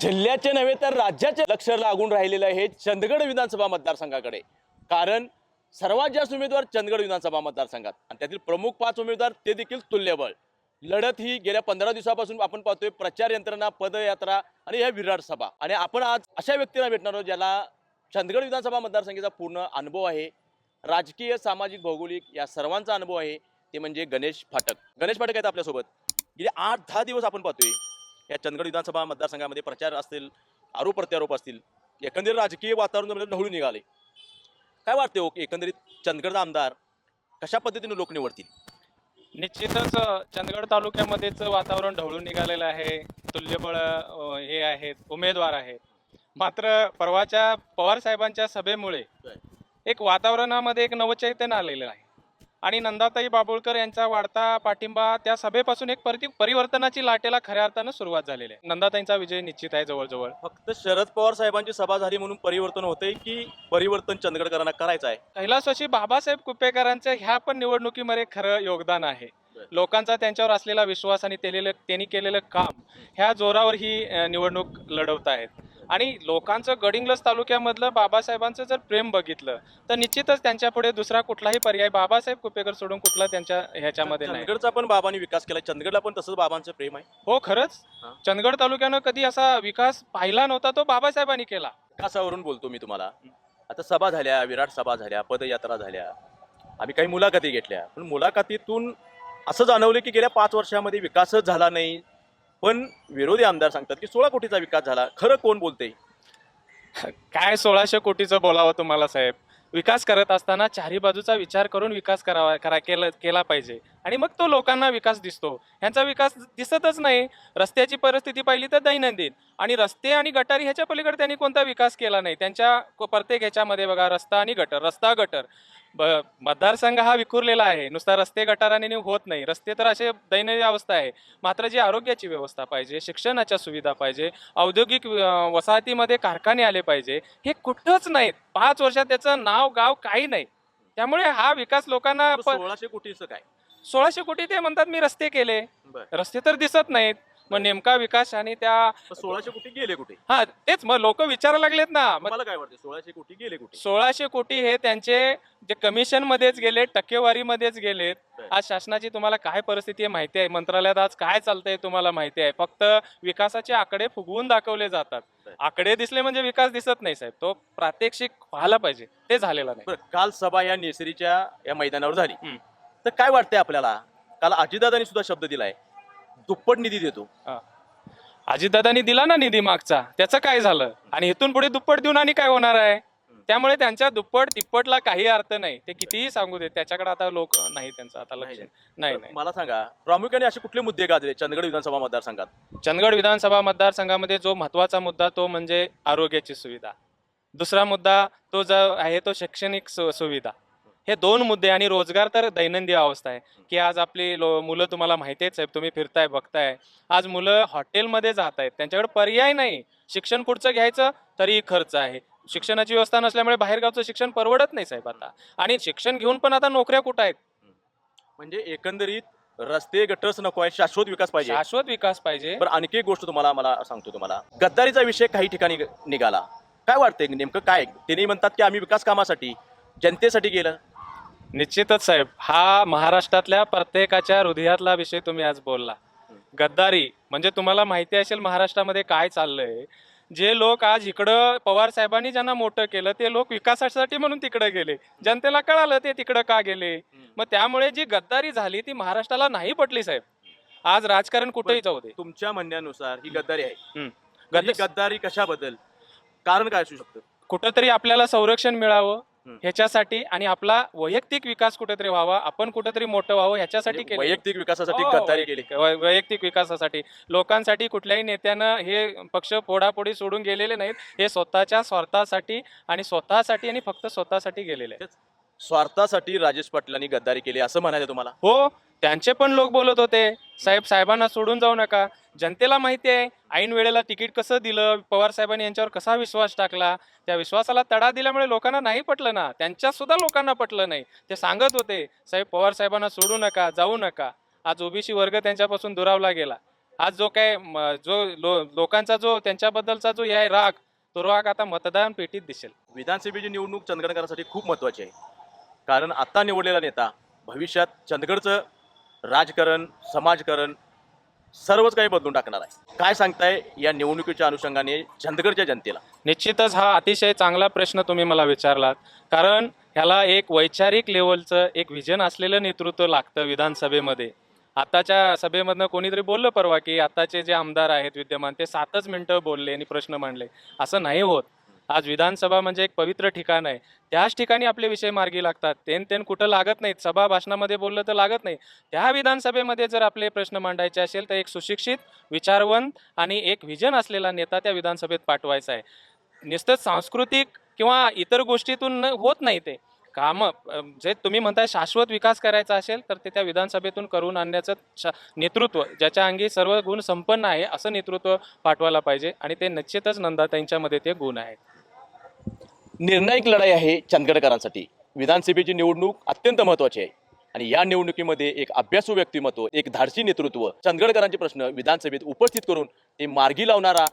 जिल्ह्याचे नव्हे तर राज्याचे लक्ष लागून राहिलेलं आहे चंदगड विधानसभा मतदारसंघाकडे. कारण सर्वात जास्त उमेदवार चंदगड विधानसभा मतदारसंघात. आणि त्यातील प्रमुख पाच उमेदवार ते देखील तुल्यबळ. लढत ही गेल्या पंधरा दिवसापासून आपण पाहतोय प्रचार यंत्रणा पदयात्रा आणि ह्या विराट सभा. आणि आपण आज अशा व्यक्तीला भेटणार आहोत ज्याला चंदगड विधानसभा मतदारसंघाचा पूर्ण अनुभव आहे. राजकीय सामाजिक भौगोलिक या सर्वांचा अनुभव आहे. ते म्हणजे गणेश फाटक. गणेश फाटक आहेत आपल्यासोबत. गेले आठ दहा दिवस आपण पाहतोय. या चंदगड विधानसभा मतदारसंघामध्ये प्रचार असतील आरोप प्रत्यारोप असतील एकंदरीत राजकीय वातावरण जरा ढवळून निघाले. काय वाटते हो एकंदरीत चंदगडचा आमदार कशा पद्धतीने लोक निवडतील? निश्चितच चंदगड तालुक्यामध्येच वातावरण ढवळून निघालेलं आहे. तुल्यबळ हे आहेत उमेदवार आहेत. मात्र परवाच्या पवार साहेबांच्या सभेमुळे एक वातावरणामध्ये एक नवचैतन्य आलेलं आहे. आणि नंदाताई बाबुळकर यांचा वाढता पाठिंबा त्या सभेपासून एक परि परिवर्तनाची लाटेला खऱ्या अर्थानं सुरुवात झालेली आहे. नंदाताईंचा विजय निश्चित आहे जवळजवळ. फक्त शरद पवार साहेबांची सभा झाली म्हणून परिवर्तन होतंय की परिवर्तन चंदगडकरांना करायचं आहे? कैलासवासी बाबासाहेब कुपेकरांचं ह्या पण निवडणुकीमध्ये खरं योगदान आहे. लोकांचा त्यांच्यावर असलेला विश्वास आणि केलेलं त्यांनी केलेलं काम ह्या जोरावर ही निवडणूक लढवत आहेत आणि लोकांचं गडिंग्लज तालुक्यामधलं बाबासाहेबांचं जर प्रेम बघितलं तर निश्चितच त्यांच्या पुढे दुसरा कुठलाही पर्याय बाबासाहेब कुपेकर सोडून कुठला त्यांच्या ह्याच्यामध्ये नाही. चंदगडचा पण बाबांनी विकास केला. चंदगडला पण तसंच बाबांचं प्रेम आहे. हो खरंच. चंदगड तालुक्यानं कधी असा विकास पाहिला नव्हता तो बाबासाहेबांनी केला. विकासावरून बोलतो मी तुम्हाला. आता सभा झाल्या विराट सभा झाल्या पदयात्रा झाल्या. आम्ही काही मुलाखती घेतल्या. पण मुलाखतीतून असं जाणवलं की गेल्या पाच वर्षामध्ये विकासच झाला नाही. पण विरोधी आमदार सांगतात की सोळा कोटीचा विकास झाला. खरं कोण बोलते काय सोळाशे कोटीचं बोलावं तुम्हाला साहेब? विकास करत असताना चारी बाजूचा विचार करून विकास करावा करा केला केला पाहिजे. आणि मग तो लोकांना विकास दिसतो. ह्यांचा विकास दिसतच नाही. रस्त्याची परिस्थिती पाहिली तर दैनंदिन. आणि रस्ते आणि गटारी ह्याच्या पलीकडे त्यांनी कोणता विकास केला नाही. त्यांच्या प्रत्येक ह्याच्यामध्ये बघा रस्ता आणि गटर. रस्ता गटर. ब मतदारसंघ हा विखुरलेला आहे. नुसता रस्ते गटाराने होत नाही. रस्ते तर असे दैनंदिन अवस्था आहे. मात्र जी आरोग्याची व्यवस्था पाहिजे शिक्षणाच्या सुविधा पाहिजे औद्योगिक वसाहतीमध्ये कारखाने आले पाहिजे हे कुठंच नाहीत. पाच वर्षात त्याचं नाव गाव काही नाही. त्यामुळे हा विकास लोकांना सोळाशे कोटीचं काय? सोळाशे कोटी ते म्हणतात मी रस्ते केले. रस्ते तर दिसत नाहीत. मग नेमका विकास आणि त्या सोळाशे कोटी गेले कुठे? हा तेच मग लोक विचारायला लागलेत ना. मग मला काय वाटतं? सोळाशे कोटी गेले कुठे? सोळाशे कोटी हे त्यांचे जे कमिशन मध्येच गेले टक्केवारीमध्येच गेलेत. बरं. आज शासनाची तुम्हाला काय परिस्थिती आहे माहिती आहे? मंत्रालयात आज काय चालतंय तुम्हाला माहिती आहे? फक्त विकासाचे आकडे फुगवून दाखवले जातात. आकडे दिसले म्हणजे विकास दिसत नाही साहेब. तो प्रात्यक्षिक व्हायला पाहिजे. ते झालेलं नाही. बरं काल सभा या नेसरीच्या या मैदानावर झाली. हम्म. तर काय वाटतंय आपल्याला? काल अजितदादांनी सुद्धा शब्द दिलाय. दुप्पट निधी देतो. अजितदादांनी दिला ना निधी मागचा. त्याचं काय झालं? आणि इथून पुढे दुप्पट देऊन आणि काय होणार आहे? त्यामुळे त्यांच्या दुप्पट तिप्पटला काही अर्थ नाही. ते कितीही सांगू दे त्याच्याकडे आता लोक नाही त्यांचं आता लक्ष. नाही, नाही. मला सांगा प्रामुख्याने असे कुठले मुद्दे गाजले चंदगड विधानसभा मतदारसंघात. चंदगड विधानसभा मतदारसंघामध्ये जो महत्त्वाचा मुद्दा तो म्हणजे आरोग्याची सुविधा. दुसरा मुद्दा तो जो आहे तो शैक्षणिक सु- सुविधा. हे दोन मुद्दे आणि रोजगार तर दैनंदिन अवस्था आहे. की आज आपली लो मुलं तुम्हाला माहिती आहेत साहेब तुम्ही फिरताय बघताय. आज मुलं हॉटेलमध्ये जात आहेत त्यांच्याकडे पर्याय नाही. शिक्षण पुढचं घ्यायचं? तरी खर्च आहे. शिक्षणाची व्यवस्था नसल्यामुळे बाहेरगावचं शिक्षण परवडत नाही साहेब आता. आणि शिक्षण घेऊन पण आता नोकऱ्या कुठं आहेत? म्हणजे एकंदरीत रस्ते गटर्स नको आहे शाश्वत विकास पाहिजे. शाश्वत विकास पाहिजे. पण आणखी एक गोष्ट तुम्हाला मला सांगतो तुम्हाला. गद्दारीचा विषय काही ठिकाणी निघाला. काय वाटतंय नेमकं काय? त्यांनी म्हणतात की आम्ही विकास कामासाठी जनतेसाठी गेलं. निश्चितच साहेब हा महाराष्ट्रातल्या प्रत्येकाच्या हृदयातला विषय तुम्ही आज बोलला. गद्दारी म्हणजे तुम्हाला माहिती असेल महाराष्ट्रामध्ये काय चाललंय? जे लोक आज इकडं पवार साहेबांनी ज्यांना मोठं केलं ते लोक विकासासाठी म्हणून तिकडे गेले. जनतेला कळालं ते तिकडं का गेले? मग त्यामुळे जी गद्दारी झाली ती महाराष्ट्राला नाही पटली साहेब. आज राजकारण कुठेही जाऊ दे. तुमच्या म्हणण्यानुसार ही गद्दारी आहे. गद्दारी कशाबद्दल? कारण काय असू शकतं? कुठंतरी आपल्याला संरक्षण मिळावं. ह्याच्यासाठी आणि आपला वैयक्तिक विकास कुठेतरी व्हावा आपण कुठेतरी मोठं व्हावं ह्याच्यासाठी म्हणजे केलं वैयक्तिक विकासासाठी हो, गद्दारी केली. वैयक्तिक- वै- वैयक्तिक विकासासाठी. लोकांसाठी कुठल्याही नेत्यानं हे पक्ष फोडाफोडी सोडून गेलेले नाहीत. हे स्वतःच्या स्वार्थासाठी आणि स्वतःसाठी आणि फक्त स्वतःसाठी गेलेले आहेत. स्वार्थासाठी राजेश पाटलांनी गद्दारी केली असं म्हणायचं तुम्हाला? हो त्यांचे पण लोक बोलत होते. साहेब साहेबांना सोडून जाऊ नका. जनतेला माहिती आहे ऐन वेळेला तिकीट कसं दिलं? पवार साहेबांनी यांच्यावर कसा विश्वास टाकला? त्या विश्वासाला तडा दिल्यामुळे लोकांना नाही पटलं ना. त्यांच्या सुद्धा लोकांना पटलं नाही. ते सांगत होते साहेब पवार साहेबांना सोडू नका जाऊ नका. आज ओबीसी वर्ग त्यांच्यापासून दुरावला गेला. आज जो काय म, जो लो, लोकांचा जो त्यांच्याबद्दलचा जो हे आहे राग तो राग आता मतदान पेटीत दिसेल. विधानसभेची निवडणूक चंदगडकरांसाठी खूप महत्त्वाची आहे. कारण आत्ता निवडलेला नेता भविष्यात चंदगडचं राजकारण समाजकारण सर्वच काही बदलून टाकणार आहे. काय सांगताय या निवडणुकीच्या अनुषंगाने चंदगडच्या जनतेला? निश्चितच हा अतिशय चांगला प्रश्न तुम्ही मला विचारलात. कारण ह्याला एक वैचारिक लेवलचं एक व्हिजन असलेलं नेतृत्व लागतं विधानसभेमध्ये. आताच्या सभेमधनं कोणीतरी बोललं परवा की आताचे जे आमदार आहेत विद्यमान ते सातच मिनटं बोलले आणि प्रश्न मांडले. असं नाही होत. आज विधानसभा म्हणजे एक पवित्र ठिकाण आहे. त्याच ठिकाणी आपले विषय मार्गी लागतात. तेन तेन कुठं लागत नाहीत. सभा भाषणामध्ये बोललं तर लागत नाही. त्या विधानसभेमध्ये जर आपले प्रश्न मांडायचे असेल तर एक सुशिक्षित विचारवंत आणि एक व्हिजन असलेला नेता त्या विधानसभेत पाठवायचा आहे. नुसतं सांस्कृतिक किंवा इतर गोष्टीतून न- होत नाही ते. कामं जे तुम्ही म्हणताय शाश्वत विकास करायचा असेल तर ते त्या विधानसभेतून करून आणण्याचं शा- नेतृत्व ज्याच्या अंगी सर्व गुण संपन्न आहे असं नेतृत्व पाठवायला पाहिजे आणि ते निश्चितच नंदा त्यांच्यामध्ये ते गुण आहेत. निर्णायक लढाई आहे चंदगडकरांसाठी. विधानसभेची निवडणूक अत्यंत महत्वाची आहे. आणि या निवडणुकीमध्ये एक अभ्यासू व्यक्तिमत्व एक धाडसी नेतृत्व चंदगडकरांचे प्रश्न विधानसभेत उपस्थित करून ते मार्गी लावणारा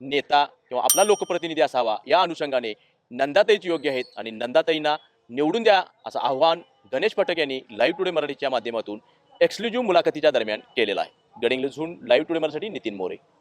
नेता किंवा आपला लोकप्रतिनिधी असावा या अनुषंगाने नंदाताईच योग्य आहेत. आणि नंदाताईंना निवडून द्या असं आव्हान गणेश फटक यांनी लाईव्ह टुडे मराठीच्या माध्यमातून एक्सक्लुझिव्ह मुलाखतीच्या दरम्यान केलेलं आहे. गडिंग्लजहून लाईव्ह टुडे मराठी नितीन मोरे.